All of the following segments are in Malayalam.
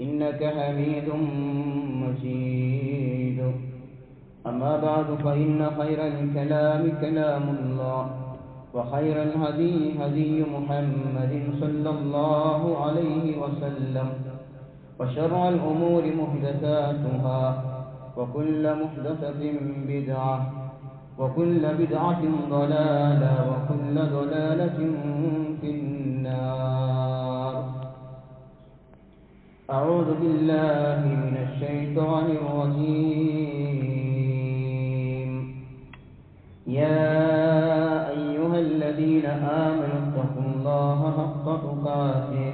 إنك حميد مجيد. أما بعد فإن خير الكلام كلام الله وخير الهدي هدي محمد صلى الله عليه وسلم وشر الأمور محدثاتها وكل محدثة بدعة وكل بدعة ضلالة وكل ضلالة في النار. أعوذ بالله من الشيطان الرجيم. يا أيها الذين آمنوا اتقوا الله حق تقاته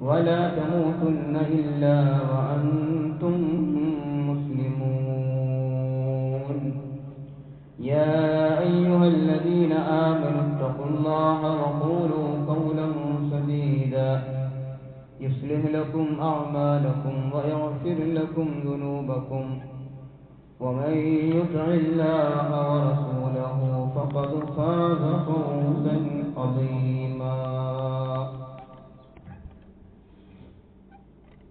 ولا تموتن إلا وأنتم مسلمون. يا أيها الذين آمنوا اتقوا الله وقولوا يصلح لكم أعمالكم ويغفر لكم ذنوبكم ومن يطع الله ورسوله فقد فاز فوزا عظيما.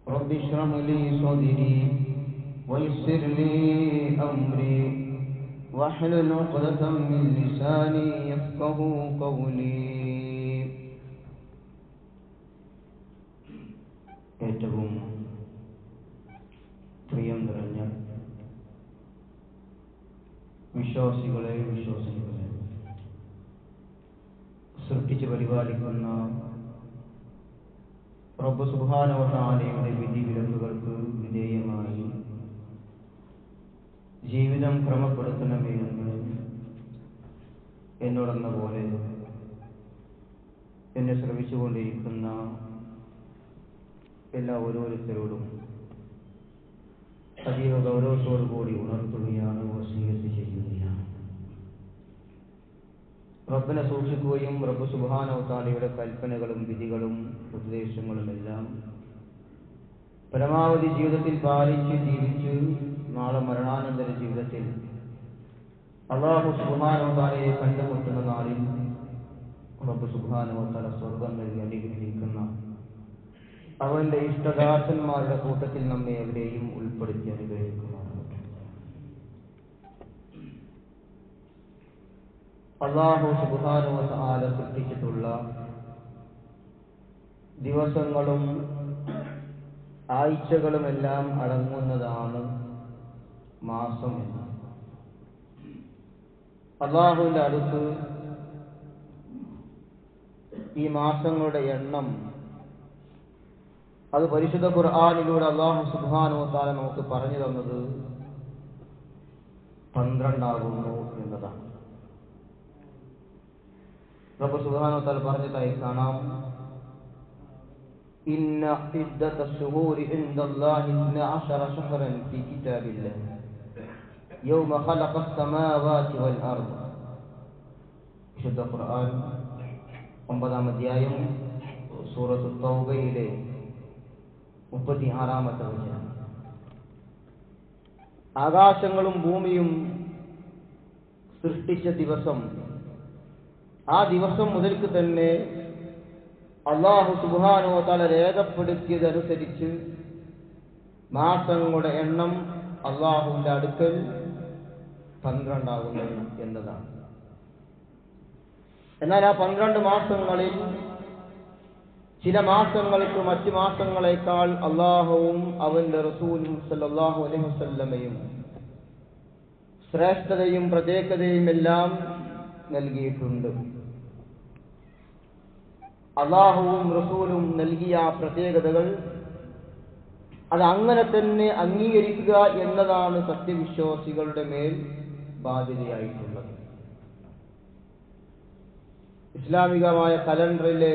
رب اشرح لي صدري ويسر لي أمري واحلل عقدة من لساني يفقه قولي. ഏറ്റവും പ്രിയം നിറഞ്ഞ വിശ്വാസികളെ വിശ്വാസികളെ സൃഷ്ടിച്ച് പരിപാലിക്കുന്ന റബ്ബ് സുഹാനവസാനയുടെ വിധി വിലക്കുകൾക്ക് വിധേയമായി ജീവിതം ക്രമപ്പെടുത്തണമേ എന്ന് എന്നോടെന്ന പോലെ എന്നെ ശ്രമിച്ചുകൊണ്ടിരിക്കുന്ന എല്ലാ ഓരോരുത്തരോടും അതീവ ഗൗരവത്തോടു കൂടി ഉണർത്തുകയാണ് വസീയത്ത് ചെയ്യുകയാണ് റബ്ബിനെ സൂക്ഷിക്കുകയും റബ്ബ് സുബാനവതാലയുടെ കൽപ്പനകളും വിധികളും ഉപദേശങ്ങളും എല്ലാം പരമാവധി ജീവിതത്തിൽ പാലിച്ച് ജീവിച്ച് നാളെ മരണാനന്തര ജീവിതത്തിൽ അള്ളാഹു സുബാനവതാലയെ കണ്ടുമുട്ടുന്ന നാളിൽ റബ്ബ് സുബാനവതാല സ്വർഗം നൽകി അനുഗ്രഹിക്കുന്ന അവന്റെ ഇഷ്ടദാസന്മാരുടെ കൂട്ടത്തിൽ നമ്മെ എവിടെയും ഉൾപ്പെടുത്തി അനുഗ്രഹിക്കുമാറാകട്ടെ. അള്ളാഹു സുബാനോ ആല സൃഷ്ടിച്ചിട്ടുള്ള ദിവസങ്ങളും ആഴ്ചകളുമെല്ലാം അടങ്ങുന്നതാണ് മാസം എന്ന് അള്ളാഹുവിന്റെ അടുത്ത് ഈ മാസങ്ങളുടെ എണ്ണം അത് പരിശുദ്ധ ഖുർആാനിലൂടെ അള്ളാഹു സുബാനോ താല നമുക്ക് പറഞ്ഞു തന്നത് പന്ത്രണ്ടാകുന്നു എന്നതാണ് റബ്ബ് സുബാനോ താല പറഞ്ഞതായി കാണാം إن عدة الشهور عند الله اثنا عشر شهرا في كتاب الله يوم خلق السماوات والأرض വിശുദ്ധ ഖുർആൻ ഒമ്പതാം അധ്യായം സൂറത്ത് തൗബയിലെ മുപ്പത്തി ആറാമത്തെ വചനം. ആകാശങ്ങളും ഭൂമിയും സൃഷ്ടിച്ച ദിവസം. ആ ദിവസം മുതൽക്ക് തന്നെ അള്ളാഹു സുബാനോ തല രേഖപ്പെടുത്തിയതനുസരിച്ച് മാസങ്ങളുടെ എണ്ണം അള്ളാഹുവിന്റെ അടുക്കൽ പന്ത്രണ്ടാകുന്നു എന്നതാണ്. എന്നാൽ ആ പന്ത്രണ്ട് മാസങ്ങളിൽ ചില മാസങ്ങൾക്ക് മറ്റു മാസങ്ങളെക്കാൾ അള്ളാഹുവും അവന്റെ റസൂലും സല്ലാഹു അലൈഹി വസല്ലമയും ശ്രേഷ്ഠതയും പ്രത്യേകതയും എല്ലാം നൽകിയിട്ടുണ്ട്. അള്ളാഹുവും റസൂലും നൽകിയ പ്രത്യേകതകൾ അത് അങ്ങനെ തന്നെ അംഗീകരിക്കുക എന്നതാണ് സത്യവിശ്വാസികളുടെ മേൽ ബാധ്യതയായിട്ടുള്ളത്. ഇസ്ലാമികമായ കലണ്ടറിലെ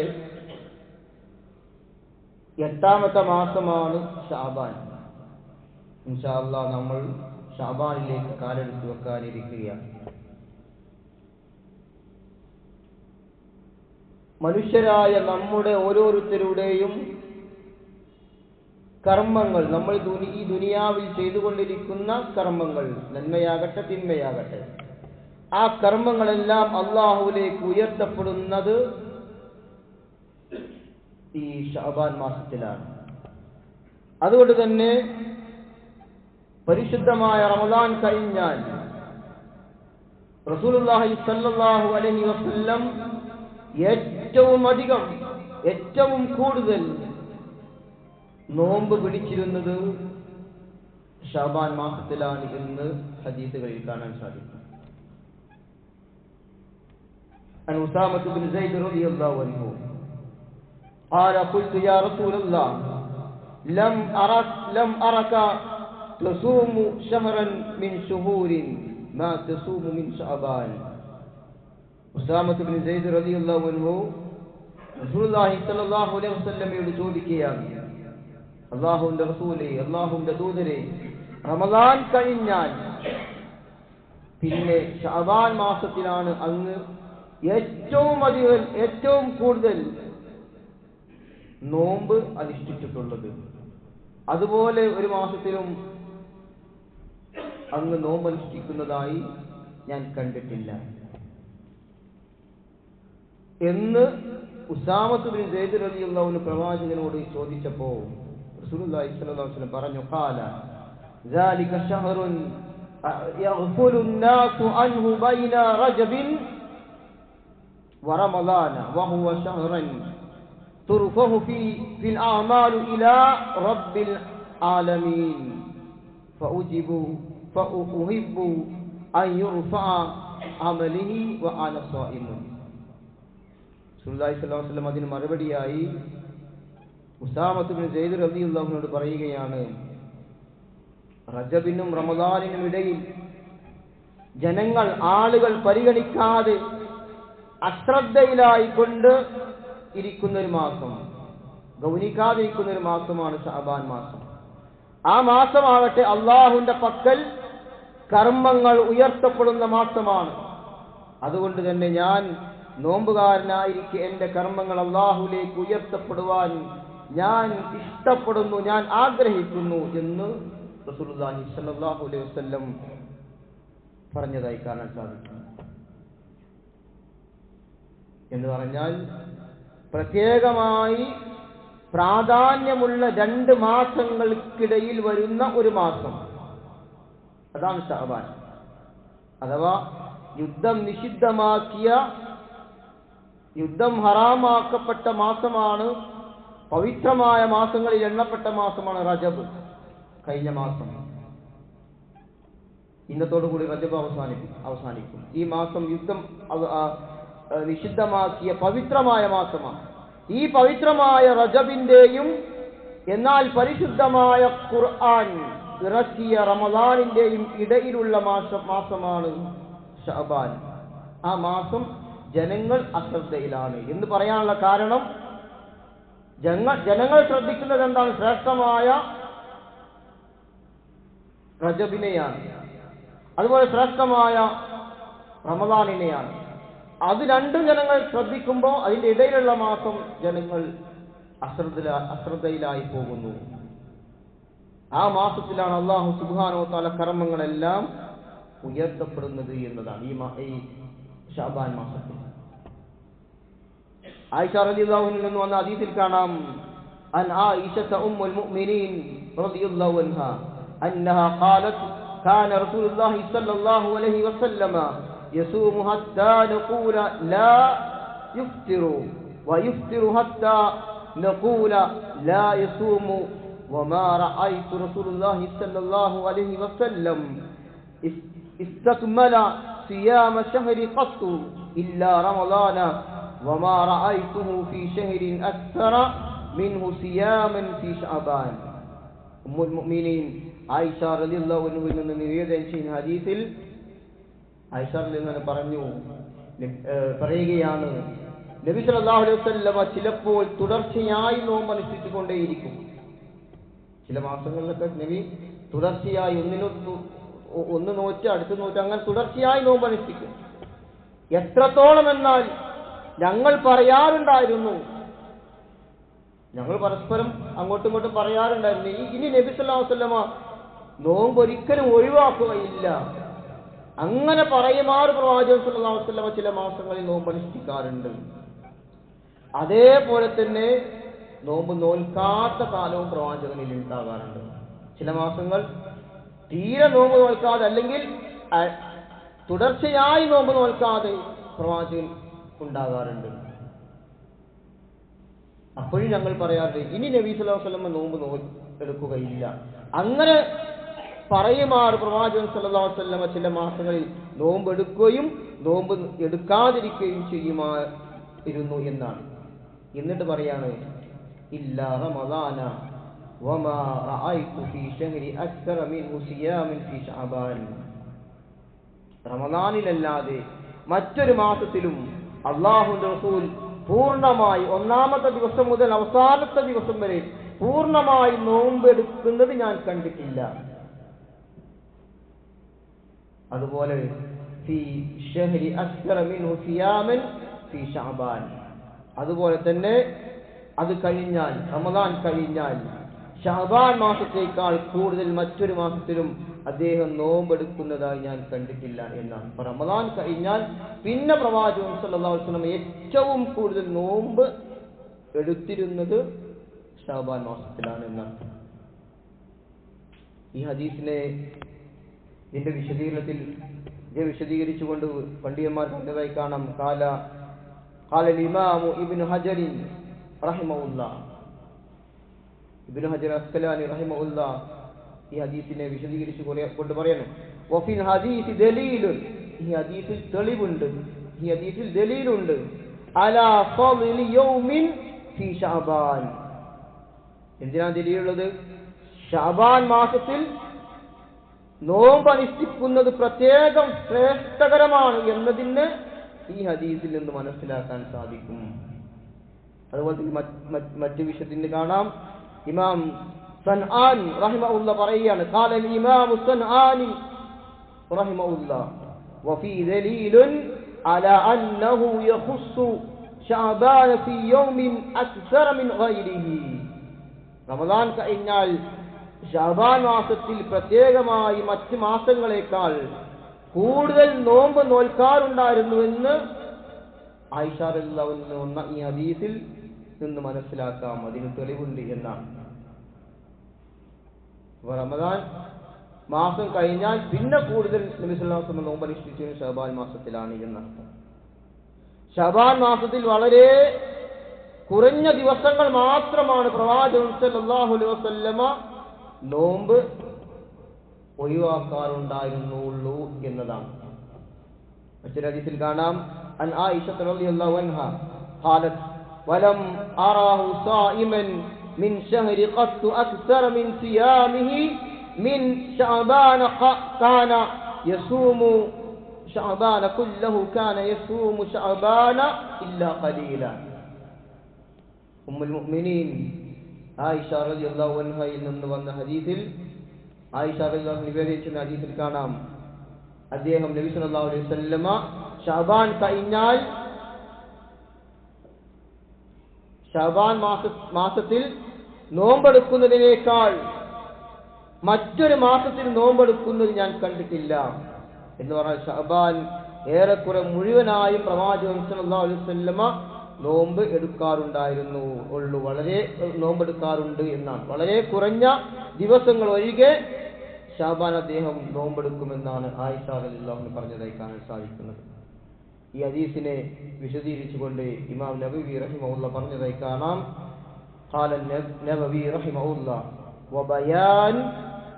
എട്ടാമത്തെ മാസമാണ് ഷാബാൻ. ഇൻഷാല്ല നമ്മൾ ഷാബാനിലേക്ക് കാലെടുത്ത് വെക്കാനിരിക്കുകയാണ്. മനുഷ്യരായ നമ്മുടെ ഓരോരുത്തരുടെയും കർമ്മങ്ങൾ നമ്മൾ ഈ ദുനിയാവിൽ ചെയ്തുകൊണ്ടിരിക്കുന്ന കർമ്മങ്ങൾ നന്മയാകട്ടെ തിന്മയാകട്ടെ ആ കർമ്മങ്ങളെല്ലാം അള്ളാഹുവിലേക്ക് ഉയർത്തപ്പെടുന്നത് ഈ ഷാബാൻ മാസത്തിലാണ് അതുകൊണ്ട് തന്നെ പരിശുദ്ധമായ റമദാൻ കഴിഞ്ഞാൽ റസൂലുള്ളാഹി സല്ലല്ലാഹു അലൈഹി വസല്ലം ഏറ്റവും അധികം ഏറ്റവും കൂടുതൽ നോമ്പ് പിടിച്ചിരുന്നത് ഷാബാൻ മാസത്തിലാണ് എന്ന് ഹദീസുകളിൽ കാണാൻ സാധിക്കും عن أسامة بن زيد رضي الله عنه قال قلت يا رسول الله لم أرك لم أرك تصوم شهرا من شهور ما تصوم من شعبان ഉസാമത്ത് ബിൻ സെയ്ദ് റളിയല്ലാഹു അൻഹു റസൂലുള്ളാഹി സ്വല്ലല്ലാഹു അലൈഹി വസല്ലമയോട് ചോദിക്കുകയാണ് അള്ളാഹുവിന്റെ റസൂലെ അള്ളാഹുവിന്റെ ദൂതരെ റമദാൻ കഴിഞ്ഞാൽ പിന്നെ ഷഅബാൻ മാസത്തിലാണ് അങ്ങ് ഏറ്റവും അധികം ഏറ്റവും കൂടുതൽ നോമ്പ് അനുഷ്ഠിച്ചിട്ടുള്ളത് അതുപോലെ ഒരു മാസത്തിലും അങ്ങ് നോമ്പ് അനുഷ്ഠിക്കുന്നതായി ഞാൻ കണ്ടിട്ടില്ല എന്ന് ഉസാമത്ത് ബിൻ സെയ്ദ് റളിയല്ലാഹു പ്രവാചകനോട് ചോദിച്ചപ്പോൾ റസൂലുള്ളാഹി സ്വല്ലല്ലാഹു അലൈഹി വസല്ലം പറഞ്ഞു ഖാല ذلك شهر يغفل الناس عنه بين رجب ورمضان وهو شهر ترفه في في الأعمال إلى رب العالمين فأجب فأحب أن يرفع عمله وأنا صائم സുല്ലാഹി സ്വല്ലല്ലാഹു അലൈഹി വസല്ലം അതിന് മറുപടിയായി ഉസാമത്ത് ബിൻ സെയ്ദ് റളിയല്ലാഹുവിനോട് പറയുകയാണ് റജബിനും റമദാനിനും ഇടയിൽ ജനങ്ങൾ ആളുകൾ പരിഗണിക്കാതെ അശ്രദ്ധയിലായി കൊണ്ട് ഇരിക്കുന്ന ഒരു മാസം ഗൗനിക്കാതെ ഇരിക്കുന്ന ഒരു മാസമാണ് ഷാബാൻ മാസം. ആ മാസമാകട്ടെ അള്ളാഹുവിന്റെ പക്കൽ കർമ്മങ്ങൾ ഉയർത്തപ്പെടുന്ന മാസമാണ്. അതുകൊണ്ട് തന്നെ ഞാൻ നോമ്പുകാരനായിരിക്കെ എന്റെ കർമ്മങ്ങൾ അള്ളാഹുലേക്ക് ഉയർത്തപ്പെടുവാൻ ഞാൻ ഇഷ്ടപ്പെടുന്നു ഞാൻ ആഗ്രഹിക്കുന്നു എന്ന് റസൂലുള്ളാഹി സ്വല്ലല്ലാഹു അലൈഹി വസല്ലം പറഞ്ഞതായി കാണാൻ സാധിക്കും. എന്ന് പറഞ്ഞാൽ പ്രത്യേകമായി പ്രാധാന്യമുള്ള രണ്ട് മാസങ്ങൾക്കിടയിൽ വരുന്ന ഒരു മാസം. അതാണ് ഷഹബാൻ അഥവാ യുദ്ധം നിഷിദ്ധമാക്കിയ യുദ്ധം ഹറാമാക്കപ്പെട്ട മാസമാണ് പവിത്രമായ മാസങ്ങളിൽ എണ്ണപ്പെട്ട മാസമാണ് റജബ് കഴിഞ്ഞ മാസം. ഇന്നത്തോടുകൂടി റജബ് അവസാനിക്കും അവസാനിക്കും. ഈ മാസം യുദ്ധം നിഷിദ്ധമാക്കിയ പവിത്രമായ മാസമാണ്. ഈ പവിത്രമായ റജബിന്റെയും എന്നാൽ പരിശുദ്ധമായ ഖുർആൻ ഇറക്കിയ റമദാനിന്റെയും ഇടയിലുള്ള മാസം മാസമാണ് ഷഅബാൻ. ആ മാസം ജനങ്ങൾ അശ്രദ്ധയിലാണ്. എന്ന് പറയാനുള്ള കാരണം ജനങ്ങൾ ജനങ്ങൾ ശ്രദ്ധിക്കുന്നത് എന്താണ്? ശ്രേഷ്ഠമായ റജബിനെയാണ്. അതുപോലെ ശ്രേഷ്ഠമായ റമദാനിനെയാണ്. അത് രണ്ടും ജനങ്ങൾ ശ്രദ്ധിക്കുമ്പോൾ അതിന്റെ ഇടയിലുള്ള മാസം ജനങ്ങൾ അശ്രദ്ധ അശ്രദ്ധയിലായി പോകുന്നു ആ മാസത്തിലാണ് അള്ളാഹു സുബാനോ തല കർമ്മങ്ങളെല്ലാം ഉയർത്തപ്പെടുന്നത് എന്നതാണ് ഈ മാ- ഈ ഷാബാൻ മാസത്തിൽ ആയിഷ റളിയല്ലാഹുവിൽ നിന്ന് വന്ന ഹദീസിൽ കാണാം അൻ ആയിഷത ഉമ്മുൽ മുഅ്മിനീൻ റളിയല്ലാഹു അൻഹാ അന്നഹാ ഖാലത് كان رسول الله صلى الله عليه وسلم يصوم حتى نقول لا يفطر ويفطر حتى نقول لا يصوم. وما رأيت رسول الله صلى الله عليه وسلم استكمل صيام شهر قط إلا رمضان. وما رأيته في شهر أكثر منه صياما في شعبان. أم المؤمنين عائشة رضي الله عنها من رواية حديث ആയിഷ നിന്ന് പറഞ്ഞു പറയുകയാണ് നബി അലൈഹി വസല്ലമ ചിലപ്പോൾ തുടർച്ചയായി നോമ്പ് അനുഷ്ഠിച്ചുകൊണ്ടേയിരിക്കും. ചില മാസങ്ങളിലൊക്കെ നബി തുടർച്ചയായി ഒന്നിനു ഒന്ന് നോറ്റ് അടുത്ത് നോറ്റ് അങ്ങനെ തുടർച്ചയായി നോമ്പ് അനുഷ്ഠിക്കും. എത്രത്തോളം എന്നാൽ ഞങ്ങൾ പറയാറുണ്ടായിരുന്നു. ഞങ്ങൾ പരസ്പരം അങ്ങോട്ടും ഇങ്ങോട്ടും പറയാറുണ്ടായിരുന്നു. ഇനി നബി അലൈഹി വസല്ലമ നോമ്പ് ഒരിക്കലും ഒഴിവാക്കുകയില്ല. അങ്ങനെ പറയുമാർ പ്രവാചകൻ വസല്ലമ ചില മാസങ്ങളിൽ നോമ്പ് അനുഷ്ഠിക്കാറുണ്ട്. അതേപോലെ തന്നെ നോമ്പ് നോൽക്കാത്ത കാലവും പ്രവാചകനിൽ ഉണ്ടാകാറുണ്ട്. ചില മാസങ്ങൾ തീരെ നോമ്പ് നോൽക്കാതെ അല്ലെങ്കിൽ തുടർച്ചയായി നോമ്പ് നോൽക്കാതെ പ്രവാചകൻ ഉണ്ടാകാറുണ്ട്. അപ്പോഴും ഞങ്ങൾ പറയാറുണ്ട് ഇനി നബി അല്ലാസ്ലമ്മ നോമ്പ് നോ എടുക്കുകയില്ല. അങ്ങനെ പറയുമാറ് പ്രവാചകൻ വസല്ലമ ചില മാസങ്ങളിൽ നോമ്പ് എടുക്കുകയും നോമ്പ് എടുക്കാതിരിക്കുകയും ചെയ്യുമാ ഇരുന്നു എന്നാണ്. എന്നിട്ട് പറയാണ് റമദാനിലല്ലാതെ മറ്റൊരു മാസത്തിലും അള്ളാഹുന്റെ റസൂൽ പൂർണമായി ഒന്നാമത്തെ ദിവസം മുതൽ അവസാനത്തെ ദിവസം വരെ പൂർണമായി നോമ്പെടുക്കുന്നത് ഞാൻ കണ്ടിട്ടില്ല. അതുപോലെ അതുപോലെ തന്നെ അത് കഴിഞ്ഞാൽ റമദാൻ കഴിഞ്ഞാൽ ഷഹബാൻ മാസത്തേക്കാൾ കൂടുതൽ മറ്റൊരു മാസത്തിലും അദ്ദേഹം നോമ്പെടുക്കുന്നതായി ഞാൻ കണ്ടിട്ടില്ല എന്നാണ്. റമദാൻ കഴിഞ്ഞാൽ പിന്നെ പ്രവാചകൻ സല്ലാസ്ലം ഏറ്റവും കൂടുതൽ നോമ്പ് എടുത്തിരുന്നത് ഷഹബാൻ മാസത്തിലാണ് എന്നാണ്. ഈ ഹദീസിനെ ഇതിന്റെ വിശദീകരണത്തിൽ ഇത് വിശദീകരിച്ചുകൊണ്ട് പണ്ഡിതന്മാർ പറഞ്ഞതായി കാണാം കാല قال الإمام ابن حجر رحمه الله ഇബ്നു ഹജർ അസ്കലാനി റഹിമഹുല്ല ഈ ഹദീസിനെ വിശദീകരിച്ച് കുറെ- കൊണ്ട് പറയുന്നു വഫിൽ ഹദീസ് ദലീലുൻ ഈ ഹദീസിൽ തെളിവുണ്ട് ഈ ഹദീസിൽ ദലീലുണ്ട് അലാ ഫളി യൗമിൻ ഫീ ശഅബാൻ എന്തിനാണ് ദലീലുള്ളത് ഷാബാൻ മാസത്തിൽ നോമ്പ് അനുഷ്ഠിക്കുന്നത് പ്രത്യേകം ശ്രേഷ്ഠകരമാണ് എന്നതിന് ഈ ഹദീസിൽ നിന്ന് മനസ്സിലാക്കാൻ സാധിക്കും അതുപോലെ തന്നെ മറ്റ് മറ്റ് മറ്റ് വിഷയത്തിന് കാണാം ഇമാം സൻആൻ റഹിമഹുല്ല പറയുകയാണ് قال الإمام الصنعاني رحمه الله وفي دليل على أنه يخص شعبان في يوم أكثر من غيره റമദാൻ കഴിഞ്ഞാൽ ഷാബാൻ മാസത്തിൽ പ്രത്യേകമായി മറ്റ് മാസങ്ങളെക്കാൾ കൂടുതൽ നോമ്പ് നോൽക്കാറുണ്ടായിരുന്നുവെന്ന് ആയിഷാറിൽ വന്ന ഈ ഹദീസിൽ നിന്ന് മനസ്സിലാക്കാം. അതിന് തെളിവുണ്ട് എന്നാണ്. റമദാൻ മാസം കഴിഞ്ഞാൽ പിന്നെ കൂടുതൽ നബിസ്വല്ലാസ്ലം നോമ്പ് അനുഷ്ഠിച്ചു ഷബാൻ മാസത്തിലാണ് എന്നർത്ഥം. ഷബാൻ മാസത്തിൽ വളരെ കുറഞ്ഞ ദിവസങ്ങൾ മാത്രമാണ് പ്രവാചകൻ സല്ലല്ലാഹു അലൈഹി വസല്ലമ നോമ്പ് ഒഴിവാക്കാറുണ്ടായിരുന്നുള്ളൂ എന്നതാണ് മറ്റൊരു ഹദീസിൽ കാണാം അൻ ആയിഷ റളിയല്ലാഹു അൻഹ قالت ولم أراه صائما من شهر قط أكثر من صيامه من شعبان ق- كان يصوم شعبان كله كان يصوم شعبان إلا قليلا أم المؤمنين ആയിഷ റളിയല്ലാഹു അൻഹയിൽ നിന്ന് വന്ന ഹദീസിൽ ആയിഷ റളിയല്ലാഹു നിവേദിക്കുന്ന ഹദീസിൽ കാണാം. അദ്ദേഹം നബി സല്ലല്ലാഹു അലൈഹി വസല്ലമ ഷാബാൻ കഴിഞ്ഞാൽ ഷബാൻ മാസ മാസത്തിൽ നോമ്പെടുക്കുന്നതിനേക്കാൾ മറ്റൊരു മാസത്തിൽ നോമ്പെടുക്കുന്നത് ഞാൻ കണ്ടിട്ടില്ല. എന്ന് പറഞ്ഞാൽ ഷബാൻ ഏറെക്കുറെ മുഴുവനായും പ്രവാചകൻ സല്ലല്ലാഹു അലൈഹി വസല്ലമ നോമ്പ് എടുക്കാറുണ്ടായിരുന്നു ഉള്ളു വളരെ ഏഹ്, നോമ്പെടുക്കാറുണ്ട് എന്നാണ് വളരെ കുറഞ്ഞ ദിവസങ്ങൾ ഒഴികെ ഷാബാൻ അദ്ദേഹം നോമ്പെടുക്കുമെന്നാണ് ആയിഷ റളിയല്ലാഹു പറഞ്ഞതായി കാണാൻ സാധിക്കുന്നത് ഈ ഹദീസിനെ വിശദീകരിച്ചുകൊണ്ട് ഇമാം നബവി റഹിമഹുല്ല പറഞ്ഞതായി കാണാം قال النبوي رحمه الله وبيان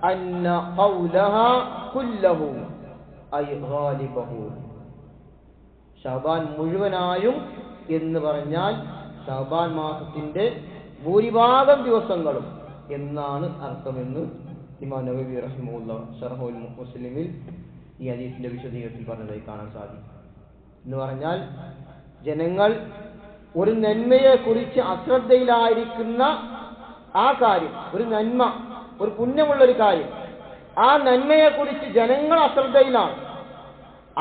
أن قولها كله ഐ ഗാലിബഹു ഷാബാൻ മുഴുവനായും എന്ന് പറഞ്ഞാൽ ഷാബാൻ മാസത്തിന്റെ ഭൂരിഭാഗം ദിവസങ്ങളും എന്നാണ് അർത്ഥമെന്ന് ഇമാം നബി റഹിമുല്ല സർഹോൽ മുസ്ലിമിൽ ഈ ഹദീസിന്റെ വിശദീകരണത്തിൽ പറഞ്ഞതായി കാണാൻ സാധിക്കും. എന്ന് പറഞ്ഞാൽ ജനങ്ങൾ ഒരു നന്മയെ കുറിച്ച് അശ്രദ്ധയിലായിരിക്കുന്ന ആ കാര്യം ഒരു നന്മ ഒരു പുണ്യമുള്ളൊരു കാര്യം ആ നന്മയെ കുറിച്ച് ജനങ്ങൾ അശ്രദ്ധയിലാണ്.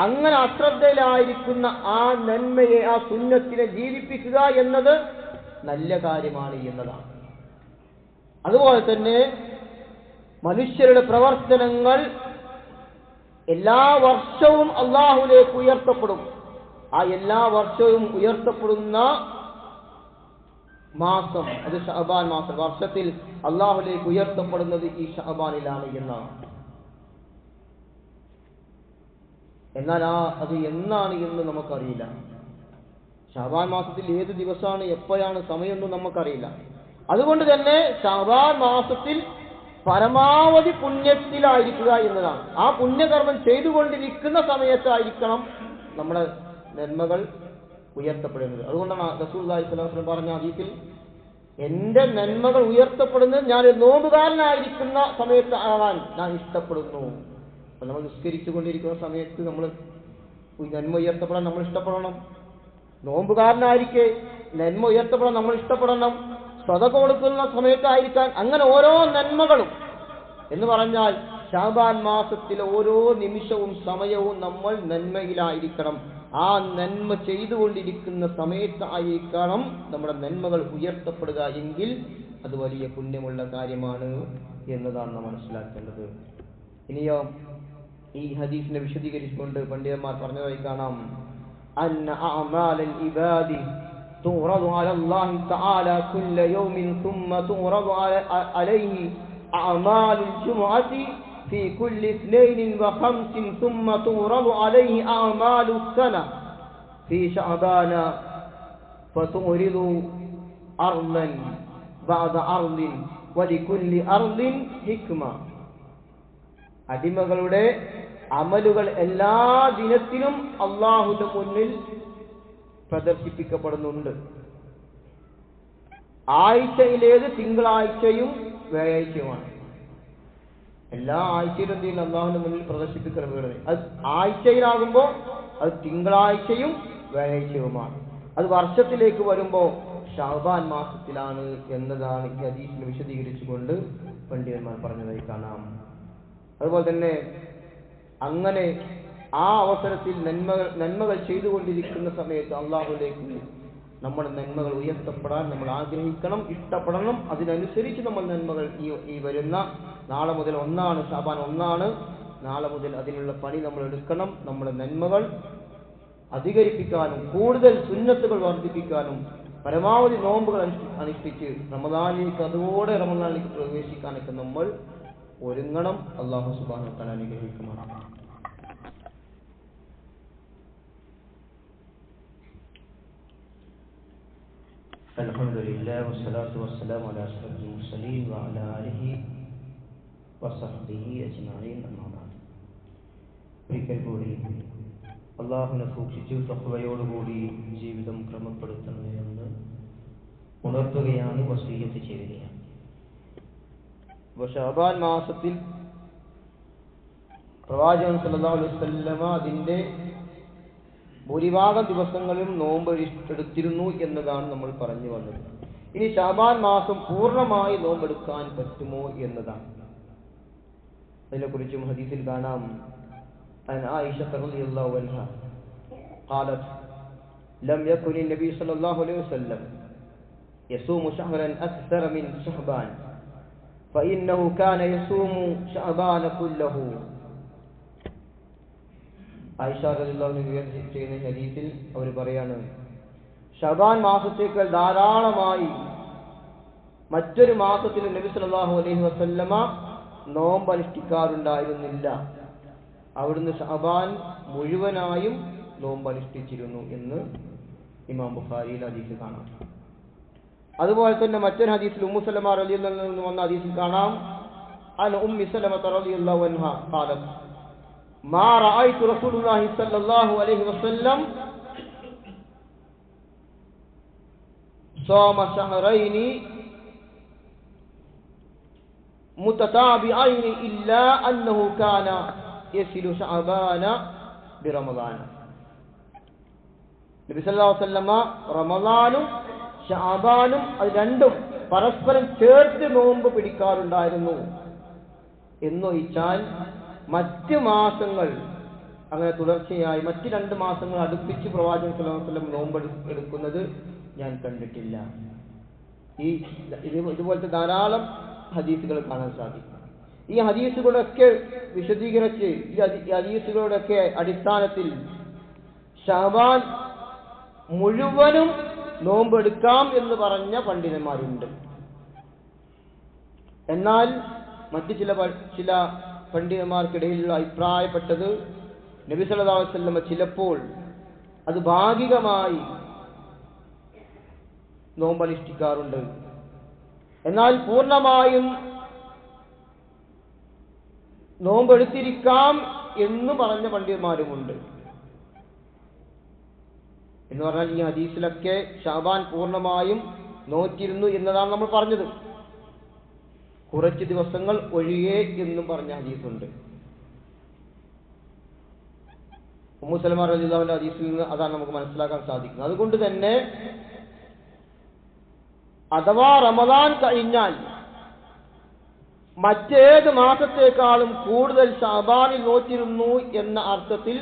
അങ്ങനെ അശ്രദ്ധയിലായിരിക്കുന്ന ആ നന്മയെ ആ സുന്നത്തിനെ ജീവിപ്പിക്കുക എന്നത് നല്ല കാര്യമാണ് എന്നതാണ്. അതുപോലെ തന്നെ മനുഷ്യരുടെ പ്രവർത്തനങ്ങൾ എല്ലാ വർഷവും അള്ളാഹുലേക്ക് ഉയർത്തപ്പെടും. ആ എല്ലാ വർഷവും ഉയർത്തപ്പെടുന്ന മാസം അത് ഷഹബാൻ മാസം വർഷത്തിൽ അള്ളാഹുലേക്ക് ഉയർത്തപ്പെടുന്നത് ഈ ഷഹബാനിലാണ് എന്നാണ്. എന്നാൽ ആ അത് എന്നാണ് എന്ന് നമുക്കറിയില്ല. ഷാബാൻ മാസത്തിൽ ഏത് ദിവസമാണ് എപ്പോഴാണ് സമയമൊന്നും നമുക്കറിയില്ല. അതുകൊണ്ട് തന്നെ ഷാബാൻ മാസത്തിൽ പരമാവധി പുണ്യത്തിലായിരിക്കുക എന്നതാണ്. ആ പുണ്യകർമ്മം ചെയ്തുകൊണ്ടിരിക്കുന്ന സമയത്തായിരിക്കണം നമ്മുടെ നന്മകൾ ഉയർത്തപ്പെടുന്നത്. അതുകൊണ്ടാണ് റസൂൽ സ്വലാസ്ലം പറഞ്ഞ അതീത്തിൽ എന്റെ നന്മകൾ ഉയർത്തപ്പെടുന്നത് ഞാൻ ഒരു നോമ്പുകാരനായിരിക്കുന്ന സമയത്ത് ആവാൻ ഞാൻ ഇഷ്ടപ്പെടുന്നു. അപ്പൊ നമ്മൾ നിസ്കരിച്ചു കൊണ്ടിരിക്കുന്ന സമയത്ത് നമ്മൾ നന്മ ഉയർത്തപ്പെടാൻ നമ്മൾ ഇഷ്ടപ്പെടണം. നോമ്പുകാരനായിരിക്കെ നന്മ ഉയർത്തപ്പെടാൻ നമ്മൾ ഇഷ്ടപ്പെടണം. സ്വത കൊടുക്കുന്ന സമയത്തായിരിക്കാൻ അങ്ങനെ ഓരോ നന്മകളും. എന്ന് പറഞ്ഞാൽ ഷാബാൻ മാസത്തിലെ ഓരോ നിമിഷവും സമയവും നമ്മൾ നന്മയിലായിരിക്കണം. ആ നന്മ ചെയ്തുകൊണ്ടിരിക്കുന്ന സമയത്തായിരിക്കണം നമ്മുടെ നന്മകൾ ഉയർത്തപ്പെടുക എങ്കിൽ അത് വലിയ പുണ്യമുള്ള കാര്യമാണ് എന്നതാണ് നാം മനസ്സിലാക്കേണ്ടത്. ഇനിയോ ഈ ഹദീസിനെ വിശദീകരിച്ചുകൊണ്ട് പണ്ഡിതന്മാർ പറഞ്ഞതായി കാണാം أن أعمال العباد تعرض على الله تعالى كل يوم ثم تعرض عليه أعمال الجمعة في كل اثنين وخمس ثم تعرض عليه أعمال السنة في شعبان فتعرض أرضا بعد أرض ولكل أرض حكمة അടിമകളുടെ അമലുകൾ എല്ലാ ദിനത്തിലും അള്ളാഹുന്റെ മുന്നിൽ പ്രദർശിപ്പിക്കപ്പെടുന്നുണ്ട്. ആഴ്ചയിലേത് തിങ്കളാഴ്ചയും വ്യാഴാഴ്ചയുമാണ്. എല്ലാ ആഴ്ചയിലും എന്ത് ചെയ്യുന്നു? അള്ളാഹുവിന്റെ മുന്നിൽ പ്രദർശിപ്പിക്കപ്പെടുന്നത് അത് ആഴ്ചയിലാകുമ്പോൾ അത് തിങ്കളാഴ്ചയും വ്യാഴാഴ്ചയുമാണ്. അത് വർഷത്തിലേക്ക് വരുമ്പോൾ ഷാബാൻ മാസത്തിലാണ് എന്നതാണ് ഈ ഹദീസിനെ വിശദീകരിച്ചുകൊണ്ട് പണ്ഡിതന്മാർ പറഞ്ഞതായി കാണാം. അതുപോലെ തന്നെ അങ്ങനെ ആ അവസരത്തിൽ നന്മകൾ നന്മകൾ ചെയ്തുകൊണ്ടിരിക്കുന്ന സമയത്ത് അള്ളാഹുലേക്ക് നമ്മുടെ നന്മകൾ ഉയർത്തപ്പെടാൻ നമ്മൾ ആഗ്രഹിക്കണം ഇഷ്ടപ്പെടണം. അതിനനുസരിച്ച് നമ്മൾ നന്മകൾ ഈ ഈ വരുന്ന നാളെ മുതൽ ഒന്നാണ് ഷാബാൻ ഒന്നാണ്. നാളെ മുതൽ അതിനുള്ള പണി നമ്മൾ എടുക്കണം. നമ്മുടെ നന്മകൾ അധികരിപ്പിക്കാനും കൂടുതൽ സുന്നത്തുകൾ വർദ്ധിപ്പിക്കാനും പരമാവധി നോമ്പുകൾ അനുഷ്ഠി- അനുഷ്ഠിച്ച് റമദാനിലേക്ക് അതോടെ റമദാനിലേക്ക് പ്രവേശിക്കാനൊക്കെ നമ്മൾ ഒരുങ്ങണം അള്ളാഹു സുബാന തല അനുഗ്രഹിക്കുമാറാണ് الحمد لله والصلاة والسلام على أشرف المرسلين وعلى آله وصحبه أجمعين أما بعد ഒരിക്കൽ കൂടി അള്ളാഹുനെ സൂക്ഷിച്ച് തഹ്വയോടുകൂടി ജീവിതം ക്രമപ്പെടുത്തണമെന്ന് ഉണർത്തുകയാണ് വസീയത്ത് ചെയ്യുകയാണ് അപ്പോൾ ഷാബാൻ മാസത്തിൽ പ്രവാചകൻ സല്ലല്ലാഹു അലൈഹി വസല്ലമ അതിന്റെ ഭൂരിഭാഗം ദിവസങ്ങളിലും നോമ്പ് എടുത്തിരുന്നു എന്നതാണ് നമ്മൾ പറഞ്ഞു വന്നത് ഇനി ഷാബാൻ മാസം പൂർണ്ണമായി നോമ്പെടുക്കാൻ പറ്റുമോ എന്നതാണ് അതിനെക്കുറിച്ചും ഹദീസിൽ കാണാം عن عائشة رضي الله عنها قالت لم يكن النبي صلى الله عليه وسلم يصوم شهرا أكثر من شعبان فإنه كان يصوم شعبان كله ആയിഷ റളിയല്ലാഹു വിവരിച്ച് ചെയ്യുന്ന ഹദീസിൽ അവർ പറയാണ് ഷബാൻ മാസത്തേക്കാൾ ധാരാളമായി മറ്റൊരു മാസത്തിൽ നബി സല്ലല്ലാഹു അലൈഹി വസല്ലമ നോമ്പ് അനുഷ്ഠിക്കാറുണ്ടായിരുന്നില്ല അവിടുന്ന് ഷബാൻ മുഴുവനായും നോമ്പ് അനുഷ്ഠിച്ചിരുന്നു എന്ന് ഇമാം ബുഖാരിയിൽ ഹദീസിൽ കാണാം അതുപോലെ തന്നെ മറ്റൊരു ഹദീസിൽ ഉമ്മു സലമ റളിയല്ലാഹു നിന്ന് വന്ന ഹദീസിൽ കാണാം അൻ ഉമ്മി സലമ റളിയല്ലാഹു അൻഹ ഖാലത്ത് ما رأيت رسول الله صلى الله عليه وسلم صام شهرين متتابعين إلا أنه كان يصل شعبان برمضان നബി സല്ലല്ലാഹു അലൈഹി വസല്ലമ റമദാനും ഷാബാനും അത് രണ്ടും പരസ്പരം ചേർത്ത് നോമ്പ് പിടിക്കാറുണ്ടായിരുന്നു. എന്നൊഴിച്ചാൽ മറ്റ് മാസങ്ങൾ അങ്ങനെ തുടർച്ചയായി മറ്റ് രണ്ട് മാസങ്ങൾ അടുപ്പിച്ച് പ്രവാചകൻ വസല്ലം നോമ്പ് എടുക്കുന്നത് ഞാൻ കണ്ടിട്ടില്ല. ഈ ഇതുപോലത്തെ ധാരാളം ഹദീസുകൾ കാണാൻ സാധിക്കും. ഈ ഹദീസുകളൊക്കെ വിശദീകരിച്ച് ഈ ഹദീ- ഈ ഹദീസുകളുടെയൊക്കെ അടിസ്ഥാനത്തിൽ ഷാബാൻ മുഴുവനും നോമ്പെടുക്കാം എന്ന് പറഞ്ഞ പണ്ഡിതന്മാരുണ്ട്. എന്നാൽ മറ്റ് ചില ചില പണ്ഡിതന്മാർക്കിടയിലുള്ള അഭിപ്രായപ്പെട്ടത് നബി സല്ലല്ലാഹു അലൈഹി ചിലപ്പോൾ അത് ഭാഗികമായി നോമ്പനുഷ്ഠിക്കാറുണ്ട്. എന്നാൽ പൂർണമായും നോമ്പെടുത്തിരിക്കാം എന്ന് പറഞ്ഞ പണ്ഡിതന്മാരുമുണ്ട്. എന്ന് പറഞ്ഞാൽ ഈ ഹദീസിലൊക്കെ ഷാബാൻ പൂർണമായും നോറ്റിരുന്നു എന്നതാണ് നമ്മൾ പറഞ്ഞത്. കുറച്ച് ദിവസങ്ങൾ ഒഴികെ എന്നും പറഞ്ഞ ഹദീസുണ്ട്. ഉമ്മുസലമാർ റലിദാവിന്റെ ഹദീസിൽ നിന്ന് അതാണ് നമുക്ക് മനസ്സിലാക്കാൻ സാധിക്കുന്നത്. അതുകൊണ്ട് തന്നെ അഥവാ റമദാൻ കഴിഞ്ഞാൽ മറ്റേത് മാസത്തേക്കാളും കൂടുതൽ ഷാബാനിൽ നോറ്റിരുന്നു എന്ന അർത്ഥത്തിൽ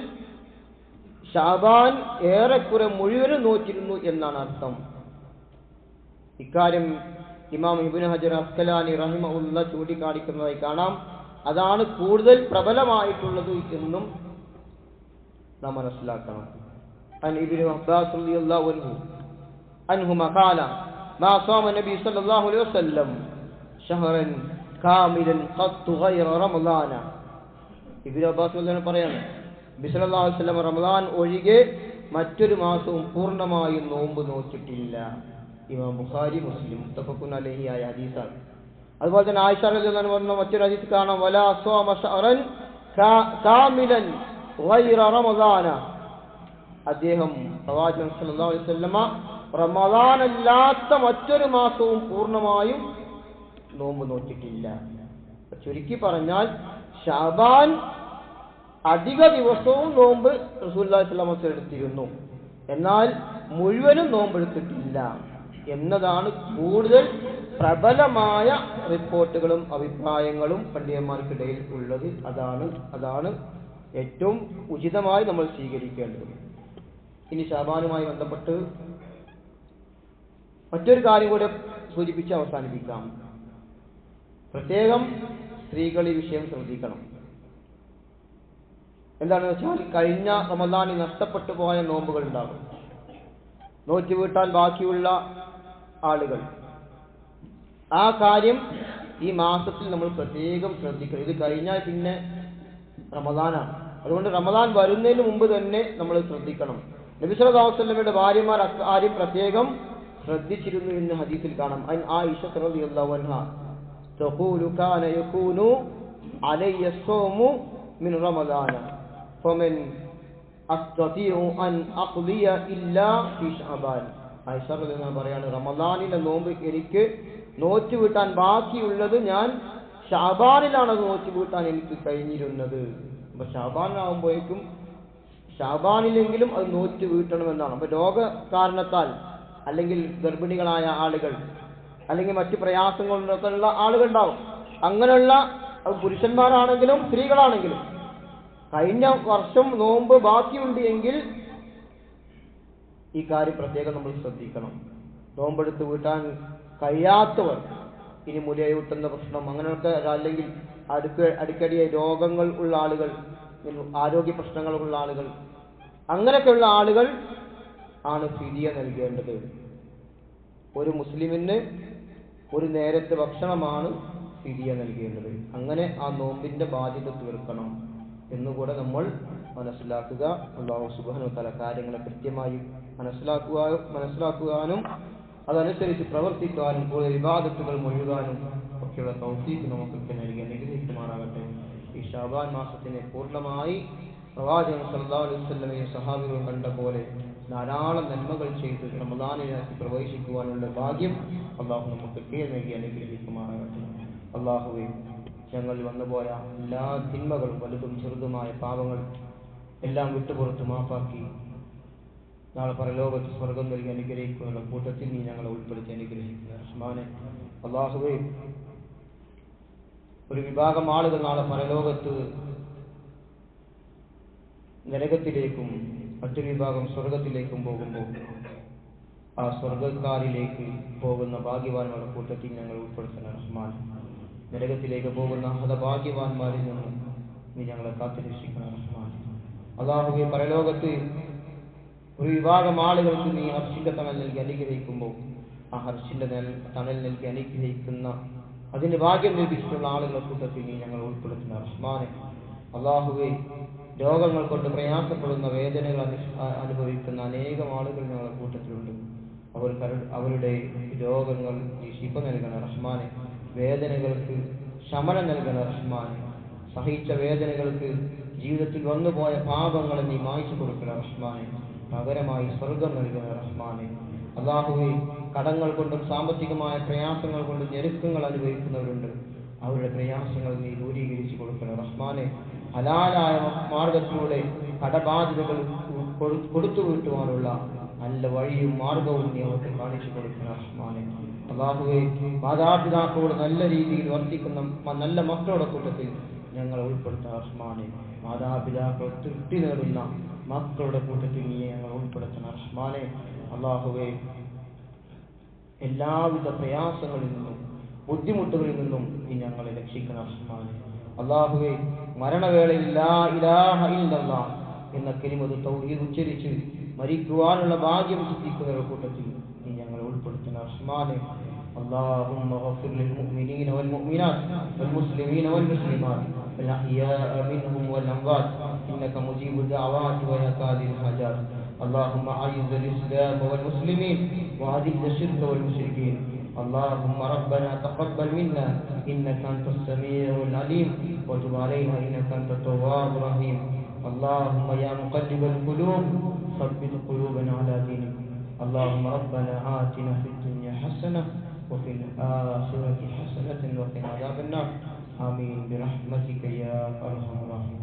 ഷാബാൻ ഏറെക്കുറെ മുഴുവനും നോറ്റിരുന്നു എന്നാണ് അർത്ഥം ഇക്കാര്യം ഇമാം ഇബിൻ ഹജർ അസ്കലാനി റഹിമഉല്ല ചൂണ്ടിക്കാണിക്കുന്നതായി കാണാം അതാണ് കൂടുതൽ പ്രബലമായിട്ടുള്ളത് എന്നും നാം മനസ്സിലാക്കണം عن ابن عباس رضي الله عنه عنهما قال ما صام النبي صلى الله عليه وسلم شهرا كاملا قط غير رمضان ഇബിൻ അബ്ബാസ് തന്നെ പറയാണ് നബി വസല്ലം റമദാൻ ഒഴികെ മറ്റൊരു മാസവും പൂർണമായും നോമ്പ് നോക്കിയിട്ടില്ല ഇമാം ബുഖാരി മുസ്ലിം. മുത്തഫക്കുൻ അലഹി ആയ ഹദീസാണ്. അതുപോലെ തന്നെ ആയിഷ അൻഹ പറഞ്ഞ മറ്റൊരു ഹദീസ് കാണാം. വലാ കാ- കാമിലൻ റമദാന. അദ്ദേഹം പ്രവാചകൻ സല്ലല്ലാഹു അലൈഹി വസല്ലമ റമദാൻ അല്ലാത്ത മറ്റൊരു മാസവും പൂർണമായും നോമ്പ് നോക്കിയിട്ടില്ല ചുരുക്കി പറഞ്ഞാൽ ഷാബാൻ അധിക ദിവസവും നോമ്പ് വസല്ലം എടുത്തിരുന്നു. എന്നാൽ മുഴുവനും നോമ്പെടുത്തിട്ടില്ല എന്നതാണ് കൂടുതൽ പ്രബലമായ റിപ്പോർട്ടുകളും അഭിപ്രായങ്ങളും പണ്ഡിതന്മാർക്കിടയിൽ ഉള്ളത്. അതാണ് അതാണ് ഏറ്റവും ഉചിതമായി നമ്മൾ സ്വീകരിക്കേണ്ടത്. ഇനി ഷാബാനുമായി ബന്ധപ്പെട്ട് മറ്റൊരു കാര്യം കൂടെ സൂചിപ്പിച്ച് അവസാനിപ്പിക്കാം. പ്രത്യേകം സ്ത്രീകൾ ഈ വിഷയം ശ്രദ്ധിക്കണം. എന്താണെന്ന് വെച്ചാൽ കഴിഞ്ഞ റമദാനിൽ നഷ്ടപ്പെട്ടു പോയ നോമ്പുകൾ ഉണ്ടാകും. നോറ്റ് വീട്ടാൻ ബാക്കിയുള്ള ആളുകൾ. ആ കാര്യം ഈ മാസത്തിൽ നമ്മൾ പ്രത്യേകം ശ്രദ്ധിക്കണം. ഇത് കഴിഞ്ഞാൽ പിന്നെ റമദാനാണ്. അതുകൊണ്ട് റമദാൻ വരുന്നതിന് മുമ്പ് തന്നെ നമ്മൾ ശ്രദ്ധിക്കണം. നബിസ്വല്ലാസ്വല്ലമയുടെ ഭാര്യമാർ ആരും പ്രത്യേകം ശ്രദ്ധിച്ചിരുന്നു എന്ന് ഹദീസിൽ കാണാം. അൻ ഈശ്വരൻ റളിയല്ലാഹു അൻഹ تقول كان يكون علي الصوم من رمضان فمن أستطيع أن أقضي إلا في شعبان ആയിഷ റളിയല്ലാഹു അൻഹ പറയാണ് റമദാനിലെ നോമ്പ് എനിക്ക് നോറ്റ് വീട്ടാൻ ബാക്കിയുള്ളത് ഞാൻ ഷാബാനിലാണ് അത് നോറ്റ് വീട്ടാൻ എനിക്ക് കഴിഞ്ഞിരുന്നത് അപ്പൊ ഷാബാനാകുമ്പോഴേക്കും ഷാബാനിലെങ്കിലും അത് നോറ്റ് വീട്ടണമെന്നാണ് അപ്പൊ രോഗ കാരണത്താൽ അല്ലെങ്കിൽ ഗർഭിണികളായ ആളുകൾ അല്ലെങ്കിൽ മറ്റു പ്രയാസങ്ങളൊക്കെ ഉള്ള ആളുകൾ ഉണ്ടാവും അങ്ങനെയുള്ള അത് പുരുഷന്മാരാണെങ്കിലും സ്ത്രീകളാണെങ്കിലും കഴിഞ്ഞ വർഷം നോമ്പ് ബാക്കിയുണ്ട് എങ്കിൽ ഈ കാര്യം പ്രത്യേകം നമ്മൾ ശ്രദ്ധിക്കണം. നോമ്പെടുത്ത് വീട്ടാൻ കഴിയാത്തവർ ഇനി മുലയൂട്ടുന്ന പ്രശ്നം അങ്ങനെയൊക്കെ അല്ലെങ്കിൽ അടുക്ക അടിക്കടി രോഗങ്ങൾ ഉള്ള ആളുകൾ ആരോഗ്യ പ്രശ്നങ്ങളുള്ള ആളുകൾ അങ്ങനെയൊക്കെയുള്ള ആളുകൾ ആണ് ഫിരിയ നൽകേണ്ടത്. ഒരു മുസ്ലിമിന് ഒരു നേരത്തെ ഭക്ഷണമാണ് ഫിരിയ നൽകേണ്ടത്. അങ്ങനെ ആ നോമ്പിന്റെ ബാധ്യത തീർക്കണം. എന്നുകൂടെ നമ്മൾ മനസ്സിലാക്കുക. അള്ളാഹു സുബാനു തല കാര്യങ്ങളെ കൃത്യമായി മനസ്സിലാക്കുക മനസ്സിലാക്കുവാനും അതനുസരിച്ച് പ്രവർത്തിക്കാനും കൂടുതൽ വിവാദത്തുകൾ മുഴുകാനും ഒക്കെയുള്ള തൗഫീക്ക് നമുക്ക് നൽകി അനുഗ്രഹിക്കുമാറാകട്ടെ. ഈ ഷാബാൻ മാസത്തിനെ പൂർണമായി പ്രവാചകൻ സല്ലാ അലൈഹി സഹാബികൾ കണ്ട പോലെ ധാരാളം നന്മകൾ ചെയ്ത് റമദാനിനാക്കി പ്രവേശിക്കുവാനുള്ള ഭാഗ്യം അള്ളാഹു നമുക്ക് കീഴ് നൽകി അനുഗ്രഹിക്കുമാറാകട്ടെ. അള്ളാഹുവെ ഞങ്ങൾ വന്നുപോയ എല്ലാ തിന്മകളും വലുതും ചെറുതുമായ പാപങ്ങൾ എല്ലാം വിട്ടുപുറത്ത് മാപ്പാക്കി. നാളെ പരലോകത്ത് സ്വർഗം നൽകി അനുഗ്രഹിക്കുന്ന കൂട്ടത്തിൽ നീ ഞങ്ങളെ ഉൾപ്പെടുത്തി അനുഗ്രഹിക്കുന്ന. റഹ്മാനെ ഒരു വിഭാഗം ആളുകൾ നാളെ പരലോകത്ത് നരകത്തിലേക്കും മറ്റൊരു വിഭാഗം സ്വർഗത്തിലേക്കും പോകുമ്പോൾ ആ സ്വർഗക്കാരിലേക്ക് പോകുന്ന ഭാഗ്യവാന്മാരുടെ കൂട്ടത്തിൽ ഞങ്ങൾ ഉൾപ്പെടുത്തുന്ന റഹ്മാൻ നരകത്തിലേക്ക് പോകുന്ന ഹതഭാഗ്യവാന്മാരിൽ നിന്നും നീ ഞങ്ങളെ കാത്തുരക്ഷിക്കണം. അള്ളാഹുവെ പരലോകത്ത് ഒരു വിഭാഗം ആളുകൾക്ക് നീ ഹർഷിന്റെ തണൽ നൽകി അനുഗ്രഹിക്കുമ്പോൾ ആ ഹർഷിന്റെ തണൽ നൽകി അനുഗ്രഹിക്കുന്ന അതിന് ഭാഗ്യം ലഭിച്ചിട്ടുള്ള ആളുകളെ കൂട്ടത്തിൽ നീ ഞങ്ങൾ ഉൾപ്പെടുത്തുന്ന റഹ്മാനെ അള്ളാഹുവെ രോഗങ്ങൾ കൊണ്ട് പ്രയാസപ്പെടുന്ന വേദനകൾ അനുഭവിക്കുന്ന അനേകം ആളുകൾ ഞങ്ങളുടെ കൂട്ടത്തിലുണ്ട്. അവർ അവരുടെ രോഗങ്ങൾ ഈ ശിപ നൽകണം. റഹ്മാനെ വേദനകൾക്ക് ശമനം നൽകണ റഹ്മാൻ. സഹിച്ച വേദനകൾക്ക് ജീവിതത്തിൽ വന്നുപോയ പാപങ്ങളെ നീ മായ്ച്ചു കൊടുക്കണ റഹ്മാനെ. പകരമായി സ്വർഗം നൽകുന്ന റഹ്മാനെ. അള്ളാഹുവെ കടങ്ങൾ കൊണ്ടും സാമ്പത്തികമായ പ്രയാസങ്ങൾ കൊണ്ടും ഞെരുക്കങ്ങൾ അനുഭവിക്കുന്നവരുണ്ട്. അവരുടെ പ്രയാസങ്ങൾ നീ ദൂരീകരിച്ചു കൊടുക്കണം റഹ്മാനെ. ഹലാലായ മാർഗത്തിലൂടെ കടബാധ്യതകൾ കൊടു- കൊടുത്തു വീട്ടുവാനുള്ള നല്ല വഴിയും മാർഗവും നീ അവർക്ക് കാണിച്ചു കൊടുക്കണം റഹ്മാനെ. അള്ളാഹുവെ മാതാപിതാക്കളോട് നല്ല രീതിയിൽ വർത്തിക്കുന്ന നല്ല മക്കളുടെ കൂട്ടത്തിൽ ഞങ്ങൾ ഉൾപ്പെടുത്ത മാതാപിതാക്കൾ തൃപ്തി നേടുന്ന മക്കളുടെ കൂട്ടത്തിൽ നീ ഞങ്ങൾ ഉൾപ്പെടുത്തണം റഹ്മാനെ അള്ളാഹുവെ എല്ലാവിധ പ്രയാസങ്ങളിൽ നിന്നും ബുദ്ധിമുട്ടുകളിൽ നിന്നും നീ ഞങ്ങളെ രക്ഷിക്കണം റഹ്മാനെ അള്ളാഹുവെ മരണവേളയിൽ എന്ന കിരിമത് തൗഹീദ് ഉച്ചരിച്ച് മരിക്കുവാനുള്ള ഭാഗ്യം സിദ്ധിക്കുന്ന കൂട്ടത്തിൽ وخصمانه اللهم اغفر للمؤمنين والمؤمنات والمسلمين والمسلمات الأحياء منهم والأموات. إنك مجيب الدعوات ويكاد الحاجات اللهم أعز الإسلام والمسلمين وأذل الشرك والمشركين. اللهم ربنا تقبل منا. إنك أنت السميع العليم. وتب علينا. إنك أنت التواب الرحيم. اللهم يا مقلب القلوب ثبت قلوبنا على دينك. اللهم ربنا آتنا في الدنيا حسنة وفي الآخرة حسنة وقنا عذاب النار. آمين. برحمتك يا أرحم الراحمين.